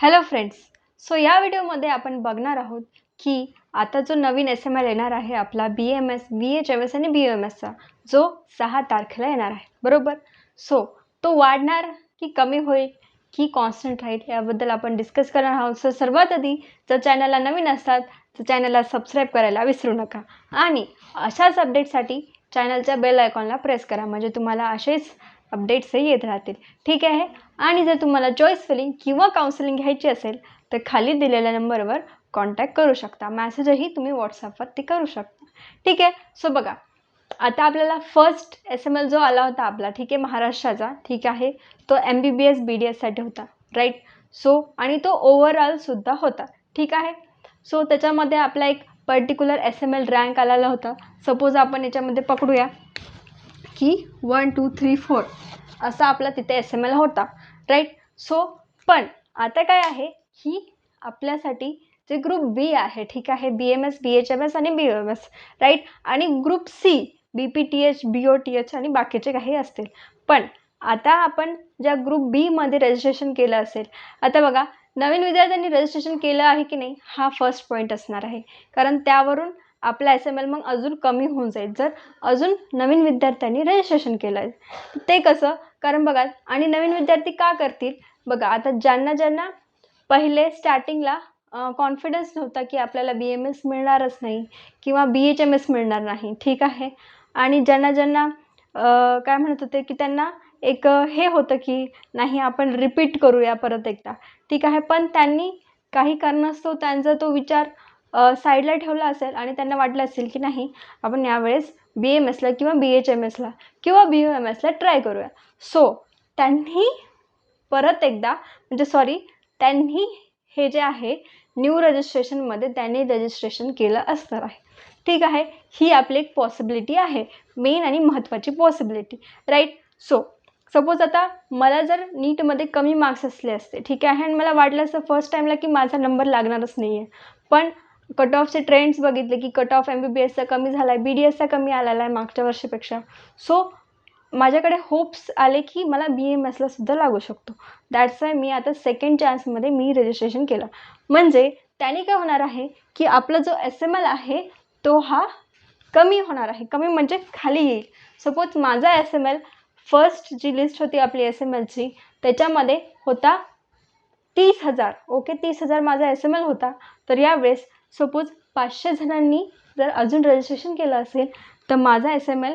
Hello friends so या व्हिडिओमध्ये आपण बघणार आहोत की आता जो नवीन एस एम एल येणार आहे आपला B M S B H M S आणि बी एम एसचा जो सहा तारखेला येणार आहे. बरोबर? सो तो वाढणार की कमी होईल की कॉन्स्टंट राहील याबद्दल आपण डिस्कस करणार आहोत. सो सर्वात आधी जर चॅनलला नवीन असतात तर चॅनलला सबस्क्राईब करायला विसरू नका. आणि अशाच अपडेटसाठी चॅनलच्या बेल आयकॉनला प्रेस करा. म्हणजे तुम्हाला असेच अपडेट्सही येत राहतील. ठीक आहे? आणि जर तुम्हाला चॉईस फिलिंग किंवा काउन्सिलिंग घ्यायची असेल तर खाली दिलेल्या नंबरवर कॉन्टॅक्ट करू शकता. मॅसेजही तुम्ही व्हॉट्सअपवरती करू शकता. ठीक आहे? सो बघा. आता आपल्याला फर्स्ट एस एम एल जो आला होता आपला ठीक आहे? महाराष्ट्राचा ठीक आहे? तो M B B S B D एससाठी होता राईट सो आणि तो ओव्हरऑलसुद्धा होता ठीक आहे? सो त्याच्यामध्ये आपला एक particular S M L rank आलेला होता. सपोज आपण याच्यामध्ये पकडूया. की वन टू थ्री फोर. असा आपला तिथे एस एम एल होता राईट सो पण आता काय आहे की आपल्यासाठी जे ग्रुप बी आहे ठीक आहे? B M S B H M S आणि बी एम एस राईट आणि group C B P T H B O T H आणि बाकीचे काही असतील. पण आता आपण ज्या ग्रुप बीमध्ये रजिस्ट्रेशन केलं असेल आता बघा नवीन विद्यार्थ्यांनी रजिस्ट्रेशन केलं आहे की नाही हा फर्स्ट पॉईंट असणार आहे. कारण त्यावरून आपला एस एम एल मग अजून कमी होऊन जाईल. जर अजून नवीन विद्यार्थ्यांनी रजिस्ट्रेशन केलं आहे ते कसं? कारण बघा आणि नवीन विद्यार्थी का करतील? बघा आता ज्यांना ज्यांना पहिले स्टार्टिंगला कॉन्फिडन्स नव्हता की आपल्याला बी एम एस मिळणारच नाही किंवा बी एच एम एस मिळणार नाही ठीक आहे? आणि ज्यांना ज्यांना काय म्हणत होते की त्यांना एक हे होतं की नाही आपण रिपीट करूया परत एकदा ठीक आहे? पण त्यांनी काही कारणास्तव त्यांचा तो विचार साईडला ठेवला असेल आणि त्यांना वाटलं असेल की नाही आपण यावेळेस बी एम एसला किंवा बी एच एम एसला किंवा बी यू एम एसला ट्राय करूया. सो त्यांनी परत एकदा म्हणजे सॉरी त्यांनी हे जे आहे न्यू रजिस्ट्रेशनमध्ये त्यांनी रजिस्ट्रेशन केलं असणार आहे. ठीक आहे? ही आपली एक पॉसिबिलिटी आहे. मेन आणि महत्त्वाची पॉसिबिलिटी राईट सो सपोज आता मला जर नीटमध्ये कमी मार्क्स असले असते ठीक आहे? आणि मला वाटलं असतं फर्स्ट टाईमला की माझा नंबर लागणारच नाही आहे पण कट ऑफचे ट्रेंड्स बघितले की cut off M B B एसचा कमी झाला आहे बी डी एसचा कमी आलेला आहे मागच्या वर्षीपेक्षा. सो माझ्याकडे होप्स आले की मला बी एम एसला सुद्धा लागू शकतो. दॅट्स वाय मी आता सेकंड चान्समध्ये मी रजिस्ट्रेशन केलं. म्हणजे त्याने काय होणार आहे की आपला जो एस एम एल आहे तो हा कमी होणार आहे. कमी म्हणजे खाली येईल. सपोज माझा एस एम एल फर्स्ट जी लिस्ट होती आपली एस एम एलची त्याच्यामध्ये होता तीस हजार. ओके तीस हजार माझा एस एम एल होता. तर यावेळेस सपोज पाचशे जणांनी जर अजून रजिस्ट्रेशन केलं असेल तर माझा एस एम एल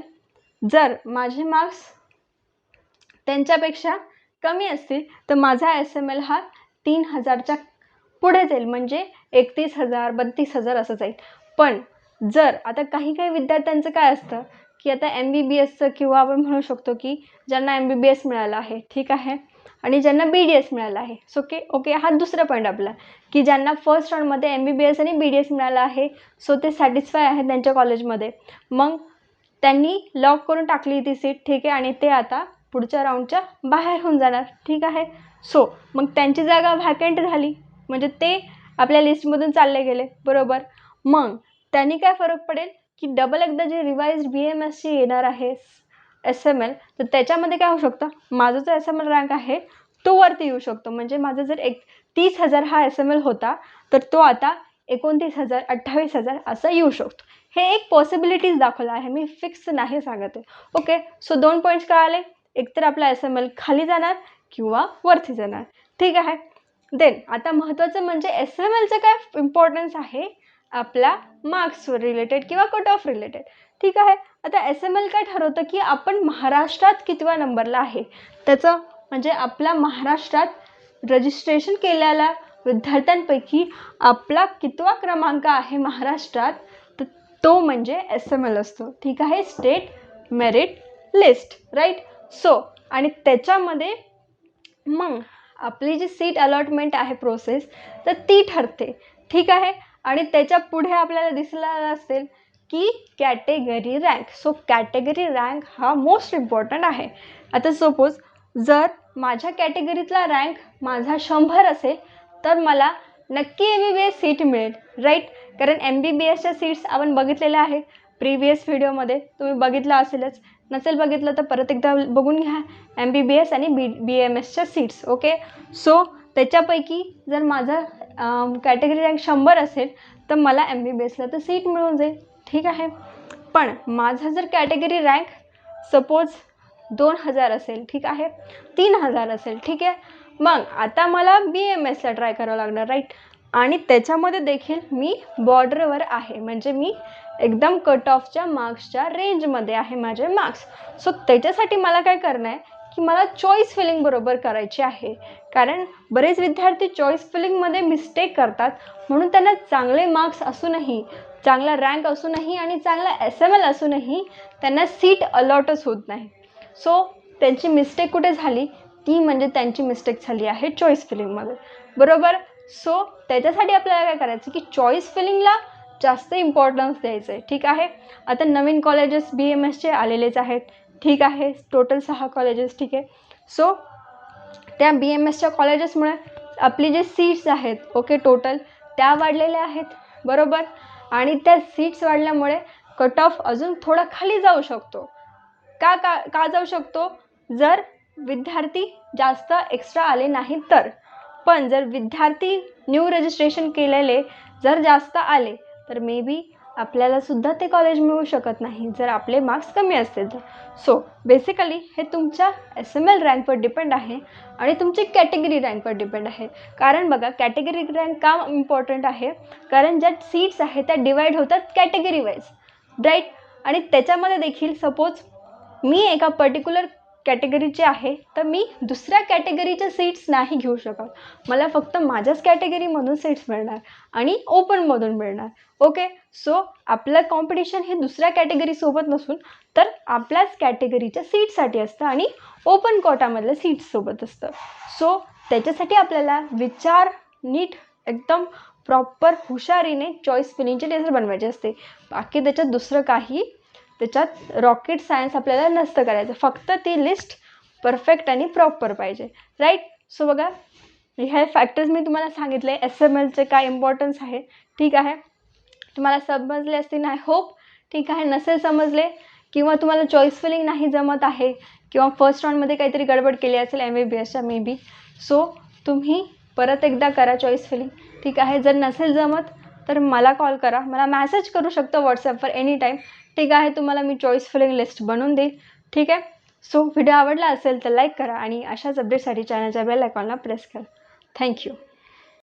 जर माझे मार्क्स त्यांच्यापेक्षा कमी असतील तर माझा एस एम एल हा तीन हजारच्या पुढे जाईल म्हणजे एकतीस हजार बत्तीस हजार असं जाईल. पण जर आता काही काही विद्यार्थ्यांचं काय असतं की आता एम बी बी एसचं किंवा आपण म्हणू शकतो की ज्यांना एम बी बी एस मिळालं आहे ठीक आहे? आणि ज्यांना बी डी एस मिळालं आहे. सो ओके ओके हा दुसरा पॉईंट आपला की ज्यांना फर्स्ट राऊंडमध्ये एम बी बी एस आणि बी डी एस मिळालं आहे सो ते सॅटिस्फाय आहेत त्यांच्या कॉलेजमध्ये मग त्यांनी लॉक करून टाकली ती सीट ठीक आहे आणि ते आता पुढच्या राऊंडच्या बाहेर होऊन जाणार ठीक आहे? सो मग त्यांची जागा व्हॅकंट झाली. म्हणजे ते आपल्या लिस्टमधून चालले गेले बरोबर? मग त्यांनी काय फरक पडेल? की डबल एकदा जे रिवाईज बी एम एसची येणार आहे एस एम एल तर त्याच्यामध्ये काय होऊ शकतं? माझा जो एस एम एल रँक आहे तो वरती येऊ शकतो. म्हणजे माझा जर एक तीस हजार हा एस एम एल होता तर तो आता एकोणतीस हजार अठ्ठावीस हजार असं येऊ शकतो. हे एक पॉसिबिलिटीज दाखवलं आहे. मी फिक्स नाही सांगत आहे. ओके सो दोन पॉईंट्स काय आले एकतर आपला एस एम एल खाली जाणार किंवा वरती जाणार. ठीक आहे? देन आता महत्त्वाचं म्हणजे एस एम एलचं काय इम्पॉर्टन्स आहे? आपल्या मार्क्सवर रिलेटेड किंवा कट ऑफ रिलेटेड ठीक आहे? आता एस एम एल काय ठरवतं की आपण महाराष्ट्रात कितव्या नंबरला आहे? त्याचं म्हणजे आपल्या महाराष्ट्रात रजिस्ट्रेशन केलेल्या विद्यार्थ्यांपैकी आपला कितवा क्रमांक आहे महाराष्ट्रात? तर तो म्हणजे एस एम एल असतो. ठीक आहे? State merit list right so आणि त्याच्यामध्ये मग आपली जी सीट अलॉटमेंट आहे प्रोसेस तर ती ठरते. ठीक आहे? आणि त्याच्या पुढे आपल्याला दिसला असेल की category rank. So category rank हा मोस्ट इम्पॉर्टंट आहे. आता सपोज जर माझ्या कॅटेगरीतला रँक माझा शंभर असेल तर मला नक्की M B B S seat मिळेल राईट कारण एम बी बी एसच्या सीट्स आपण बघितलेल्या आहेत. प्रिव्हियस व्हिडिओमध्ये तुम्ही बघितलं असेलच. नसेल बघितलं तर परत एकदा बघून घ्या. एम बी बी एस आणि बी बी एम एसच्या सीट्स ओके सो त्याच्यापैकी जर माझा कॅटेगरी रँक शंभर असेल तर मला एम बी बी एसला तर सीट मिळून जाईल. ठीक आहे. पण माझा जर कॅटेगरी रँक सपोज दोन हजार असेल ठीक आहे. तीन हजार असेल ठीक आहे. मग आता मला बी एम एसला ट्राय करावं लागणार राईट आणि त्याच्यामध्ये देखील मी बॉर्डरवर आहे. म्हणजे मी एकदम कट ऑफच्या मार्क्सच्या रेंजमध्ये आहे माझे मार्क्स सो त्याच्यासाठी मला काय करणं आहे की मला चॉईस फिलिंग बरोबर करायची आहे. कारण बरेच विद्यार्थी चॉईस फिलिंगमध्ये मिस्टेक करतात. म्हणून त्यांना चांगले मार्क्स असूनही चांगला रँक असूनही आणि चांगला एस एम एल असूनही त्यांना सीट अलॉटच होत नाही. सो त्यांची मिस्टेक कुठे झाली? ती म्हणजे त्यांची मिस्टेक झाली आहे चॉईस फिलिंगमध्ये बरोबर? सो त्याच्यासाठी आपल्याला काय करायचं की चॉईस फिलिंगला जास्त इम्पॉर्टन्स द्यायचं आहे ठीक आहे? आता नवीन कॉलेजेस बी एम एसचे आलेलेच आहेत. ठीक आहे? टोटल सहा कॉलेजेस ठीक आहे? सो त्या बी एम एसच्या कॉलेजेसमुळे आपली जे सीट्स आहेत ओके टोटल त्या वाढलेल्या आहेत. बरोबर? आणि त्या सीट्स वाढल्यामुळे कट ऑफ अजून थोडा खाली जाऊ शकतो. का का का जाऊ शकतो? जर विद्यार्थी जास्त एक्स्ट्रा आले नाही तर. पण जर विद्यार्थी न्यू रजिस्ट्रेशन केलेले जर जास्त आले तर मे बी आपल्यालासुद्धा ते कॉलेज मिळू शकत नाही. जर आपले मार्क्स कमी असतील तर. सो बेसिकली हे तुमच्या एस एम एल रँकवर डिपेंड आहे आणि तुमची कॅटेगरी रँकवर डिपेंड आहे. कारण बघा कॅटेगरी रँक का इम्पॉर्टंट आहे? कारण ज्या सीट्स आहेत त्या डिवाईड होतात कॅटेगरी वाईज राईट आणि त्याच्यामध्ये देखील सपोज मी एका पर्टिक्युलर कॅटेगरीचे आहे तर मी दुसऱ्या कॅटेगरीच्या सीट्स नाही घेऊ शकत. मला फक्त माझ्याच कॅटेगरीमधून सीट्स मिळणार आणि ओपनमधून मिळणार. ओके सो आपलं कॉम्पिटिशन हे दुसऱ्या कॅटेगरीसोबत नसून तर आपल्याच कॅटेगरीच्या सीटसाठी असतं आणि ओपन कोटामधल्या सीट्ससोबत असतं. सो त्याच्यासाठी आपल्याला विचार नीट एकदम प्रॉपर हुशारीने चॉईस फिलिंगचे टेस्ट बनवायचे असते बाकी त्याच्यात दुसरं काही त्याच्यात रॉकेट सायन्स आपल्याला नसतं करायचं. फक्त ती लिस्ट परफेक्ट आणि प्रॉपर पाहिजे. राईट सो बघा हे फॅक्टर्स मी तुम्हाला सांगितले. एस एम एलचे काय इम्पॉर्टन्स आहे? ठीक आहे? तुम्हाला समजले असतील आय होप ठीक आहे? नसेल समजले किंवा तुम्हाला चॉईस फिलिंग नाही जमत आहे किंवा फर्स्ट राऊंडमध्ये काहीतरी गडबड केली असेल एम बी बी एसच्या मे बी सो तुम्ही परत एकदा करा चॉईस फिलिंग ठीक आहे? जर नसेल जमत तर मला कॉल करा. मला मॅसेज करू शकतो व्हॉट्सॲपवर एनी टाईम ठीक आहे तुम्हाला मी चॉईस फिलिंग लिस्ट बनवून देईल. ठीक आहे? सो व्हिडिओ आवडला असेल तर लाईक करा आणि अशाच अपडेटसाठी चॅनलच्या बेल आयकॉनला प्रेस करा. थँक्यू